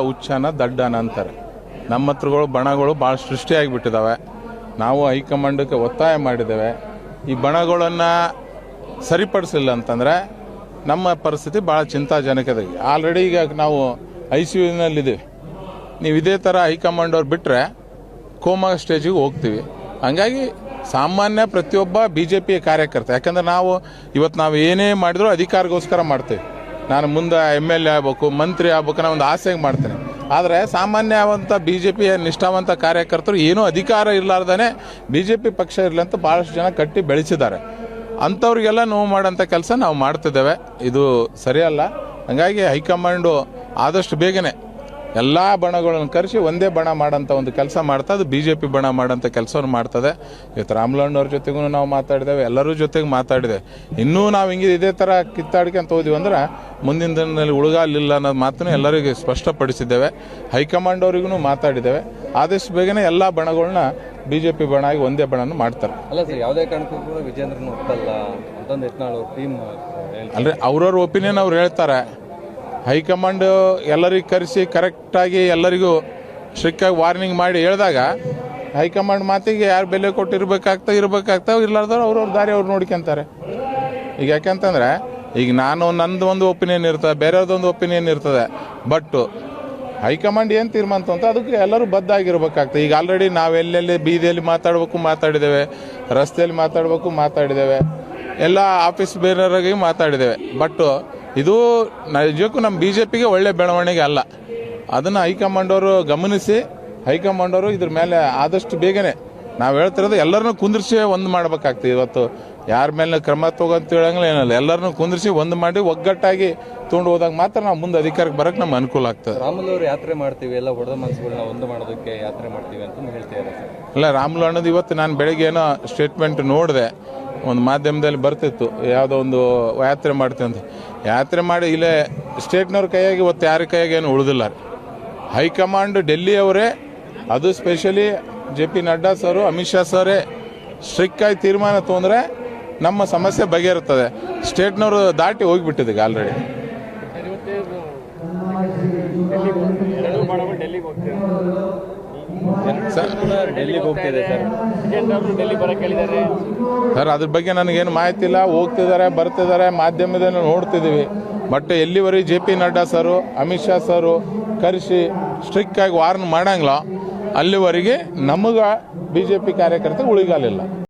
ಹುಚ್ಚನ ದಡ್ಡನ ಅಂತಾರೆ. ನಮ್ಮ ಹತ್ರಗಳು, ಬಣಗಳು ಭಾಳ ಸೃಷ್ಟಿಯಾಗಿಬಿಟ್ಟಿದ್ದಾವೆ ನಾವು ಹೈಕಮಾಂಡಕ್ಕೆ ಒತ್ತಾಯ ಮಾಡಿದ್ದೇವೆ. ಈ ಬಣಗಳನ್ನು ಸರಿಪಡಿಸಲಿಲ್ಲ ಅಂತಂದರೆ ನಮ್ಮ ಪರಿಸ್ಥಿತಿ ಭಾಳ ಚಿಂತಾಜನಕದಾಗಿ ಆಲ್ರೆಡಿ ಈಗ ನಾವು ಐ ಸಿ ಯುನಲ್ಲಿದ್ದೀವಿ ನೀವು ಇದೇ ಥರ ಹೈಕಮಾಂಡ್ ಅವ್ರು ಬಿಟ್ಟರೆ ಕೋಮಾ ಸ್ಟೇಜಿಗೆ ಹೋಗ್ತೀವಿ. ಹಂಗಾಗಿ ಸಾಮಾನ್ಯ ಪ್ರತಿಯೊಬ್ಬ ಬಿ ಜೆ ಪಿಯ ಕಾರ್ಯಕರ್ತ. ಯಾಕಂದ್ರೆ ನಾವು ಇವತ್ತು ನಾವು ಏನೇ ಮಾಡಿದ್ರೂ ಅಧಿಕಾರಗೋಸ್ಕರ ಮಾಡ್ತೀವಿ. ನಾನು ಮುಂದೆ ಎಂ ಎಲ್ ಎ ಆಗಬೇಕು, ಮಂತ್ರಿ ಆಗ್ಬೇಕು ಅನ್ನೋ ಒಂದು ಆಸೆಗೆ ಮಾಡ್ತೇನೆ. ಆದರೆ ಸಾಮಾನ್ಯವಂತ ಬಿ ಜೆ ಪಿಯ ನಿಷ್ಠಾವಂತ ಕಾರ್ಯಕರ್ತರು ಏನೂ ಅಧಿಕಾರ ಇರಲಾರ್ದೇ ಬಿ ಜೆ ಪಿ ಪಕ್ಷ ಇರಲಿ ಅಂತ ಭಾಳಷ್ಟು ಜನ ಕಟ್ಟಿ ಬೆಳೆಸಿದ್ದಾರೆ. ಅಂಥವ್ರಿಗೆಲ್ಲ ನೋವು ಮಾಡೋಂಥ ಕೆಲಸ ನಾವು ಮಾಡ್ತಿದ್ದೇವೆ. ಇದು ಸರಿಯಲ್ಲ. ಹಂಗಾಗಿ ಹೈಕಮಾಂಡು ಆದಷ್ಟು ಬೇಗನೆ ಎಲ್ಲ ಬಣಗಳನ್ನು ಕರೆಸಿ ಒಂದೇ ಬಣ ಮಾಡೋಂಥ ಒಂದು ಕೆಲಸ ಮಾಡ್ತಾ ಅದು ಬಿ ಜೆ ಪಿ ಬಣ ಮಾಡೋಂಥ ಕೆಲಸವನ್ನು ಮಾಡ್ತದೆ. ಇವತ್ತು ರಾಮಲಣ್ಣವ್ರ ಜೊತೆಗೂ ನಾವು ಮಾತಾಡಿದ್ದೇವೆ ಎಲ್ಲರೂ ಜೊತೆಗೆ ಮಾತಾಡಿದೆ. ಇನ್ನೂ ನಾವು ಹಿಂಗೆ ಇದೇ ಥರ ಕಿತ್ತಾಡ್ಕೊಂತ ಹೋದ್ವಿ ಅಂದ್ರೆ ಮುಂದಿನ ದಿನದಲ್ಲಿ ಉಳುಗಾಲಿಲ್ಲ ಅನ್ನೋದು ಮಾತನ್ನು ಎಲ್ಲರಿಗೂ ಸ್ಪಷ್ಟಪಡಿಸಿದ್ದೇವೆ. ಹೈಕಮಾಂಡ್ ಅವರಿಗೂ ಮಾತಾಡಿದ್ದೇವೆ. ಆದಷ್ಟು ಬೇಗನೆ ಎಲ್ಲ ಬಣಗಳನ್ನ ಬಿ ಜೆ ಪಿ ಬಣ ಆಗಿ ಒಂದೇ ಬಣನ ಮಾಡ್ತಾರೆ. ಅಲ್ಲ ಸರ್ ಯಾವುದೇ ಕಾರಣಕ್ಕೂ ವಿಜೇಂದ್ರನ ಒಪ್ಪಲ್ಲ ಅಂತಂದು ಯತ್ನಾಳ್ ಟೀಮ್ ಅಂದರೆ ಅವ್ರವ್ರ ಒಪಿನಿಯನ್ ಅವ್ರು ಹೇಳ್ತಾರೆ. ಹೈಕಮಾಂಡ್ ಎಲ್ಲರಿಗೆ ಕರೆಸಿ ಕರೆಕ್ಟಾಗಿ ಎಲ್ಲರಿಗೂ ಸ್ಟ್ರಿಕ್ಟಾಗಿ ವಾರ್ನಿಂಗ್ ಮಾಡಿ ಹೇಳಿದಾಗ ಹೈಕಮಾಂಡ್ ಮಾತಿಗೆ ಯಾರು ಬೆಲೆ ಕೊಟ್ಟು ಇರ್ಬೇಕಾಗ್ತಾ ಇರ್ಬೇಕಾಗ್ತಾ, ಇರ್ಲಾರ್ದವ್ರು ಅವ್ರವ್ರ ದಾರಿ ಅವ್ರು ನೋಡ್ಕೊಂತಾರೆ. ಈಗ ಯಾಕೆಂತಂದರೆ, ಈಗ ನಾನು ನಂದು ಒಂದು ಒಪಿನಿಯನ್ ಇರ್ತದೆ ಬೇರೆಯವ್ರದ್ದೊಂದು ಒಪಿನಿಯನ್ ಇರ್ತದೆ ಬಟ್ ಹೈಕಮಾಂಡ್ ಏನು ತೀರ್ಮಾನ ಅಂತ ಅದಕ್ಕೆ ಎಲ್ಲರೂ ಬದ್ಧ ಆಗಿರ್ಬೇಕಾಗ್ತದೆ ಈಗ ಆಲ್ರೆಡಿ ನಾವು ಎಲ್ಲೆಲ್ಲಿ ಬೀದಿಯಲ್ಲಿ ಮಾತಾಡಬೇಕು ಮಾತಾಡಿದ್ದೇವೆ, ರಸ್ತೆಯಲ್ಲಿ ಮಾತಾಡಬೇಕು ಮಾತಾಡಿದ್ದೇವೆ, ಎಲ್ಲ ಆಫೀಸ್ ಬೇರೆಯವರಾಗಿ ಮಾತಾಡಿದ್ದೇವೆ ಬಟ್ ಇದು ನಿಜಕ್ಕೂ ನಮ್ಮ ಬಿ ಜೆ ಪಿಗೆ ಒಳ್ಳೆ ಬೆಳವಣಿಗೆ ಅಲ್ಲ. ಅದನ್ನು ಹೈಕಮಾಂಡ್ ಅವರು ಗಮನಿಸಿ ಹೈಕಮಾಂಡ್ ಅವರು ಇದ್ರ ಮೇಲೆ ಆದಷ್ಟು ಬೇಗನೆ ನಾವು ಹೇಳ್ತಿರೋದು ಎಲ್ಲರನ್ನೂ ಕುಂದಿರ್ಸಿ ಒಂದು ಮಾಡ್ಬೇಕಾಗ್ತದೆ. ಇವತ್ತು ಯಾರ ಮೇಲೆ ಕ್ರಮ ತಗೋಂತ ಹೇಳಂಗಿಲ್ಲ ಏನಲ್ಲ ಎಲ್ಲರನ್ನೂ ಕುಂದಿರ್ಸಿ ಒಂದು ಮಾಡಿ ಒಗ್ಗಟ್ಟಾಗಿ ತೊಗೊಂಡು ಹೋದಾಗ ಮಾತ್ರ ನಾವು ಮುಂದೆ ಅಧಿಕಾರಕ್ಕೆ ಬರಕ್ಕೆ ನಮ್ಗೆ ಅನುಕೂಲ ಆಗ್ತದೆ. ರಾಮುಲವ್ರು ಅವರು ಯಾತ್ರೆ ಮಾಡ್ತೀವಿ ಎಲ್ಲ ಹೊಡೆದ ಮನಸ್ಸುಗಳನ್ನ ಒಂದು ಮಾಡೋದಕ್ಕೆ ಯಾತ್ರೆ ಮಾಡ್ತೀವಿ ಅಂತ ಹೇಳ್ತಿದ್ದಾರೆ ಇದ್ದಾರೆ ಅಲ್ಲ ರಾಮುಲು ಅನ್ನೋದು ಇವತ್ತು ನಾನು ಬೆಳಗ್ಗೆ ಏನೋ ಸ್ಟೇಟ್ಮೆಂಟ್ ನೋಡಿದೆ. ಒಂದು ಮಾಧ್ಯಮದಲ್ಲಿ ಬರ್ತಿತ್ತು, ಯಾವುದೋ ಒಂದು ಯಾತ್ರೆ ಮಾಡ್ತೀವಿ ಅಂತ. ಯಾತ್ರೆ ಮಾಡಿ ಇಲ್ಲೇ ಸ್ಟೇಟ್ನವ್ರ ಕೈಯಾಗಿ ಇವತ್ತು ಯಾರ ಕೈಯಾಗಿ ಏನು ಉಳಿದಿಲ್ಲ ಹೈಕಮಾಂಡ್ ಡೆಲ್ಲಿಯವರೇ, ಅದು specially J P Nadda sir, Amit Shah ಸರೇ ಸ್ಟ್ರಿಕ್ಟಾಗಿ ತೀರ್ಮಾನ ತೊಗೊಂಡ್ರೆ ನಮ್ಮ ಸಮಸ್ಯೆ ಬಗೆಹರುತ್ತದೆ. ಸ್ಟೇಟ್ನವರು ದಾಟಿ ಹೋಗಿಬಿಟ್ಟಿದೆ ಆಲ್ರೆಡಿ ಡೆಲ್ಲಿಗೆ ಡೆಲ್ಲಿಗೆ ಹೋಗ್ತಿದೆ ಸರ್. ಅದ್ರ ಬಗ್ಗೆ ನನಗೇನು ಮಾಹಿತಿ ಇಲ್ಲ ಹೋಗ್ತಿದ್ದಾರೆ, ಬರ್ತಿದ್ದಾರೆ, ಮಾಧ್ಯಮದಲ್ಲಿ ನೋಡ್ತಿದ್ದೀವಿ. ಬಟ್ ಎಲ್ಲಿವರೆಗೆ J P Nadda sir Amit Shah sir ಕರೆಸಿ ಸ್ಟ್ರಿಕ್ಟ್ ಆಗಿ ವಾರ್ನ್ ಮಾಡಂಗಿಲ್ಲ. ಅಲ್ಲಿವರೆಗೆ ನಮಗೆ ಬಿ ಜೆ ಪಿ ಕಾರ್ಯಕರ್ತ ಉಳಿಗಾಲಿಲ್ಲ.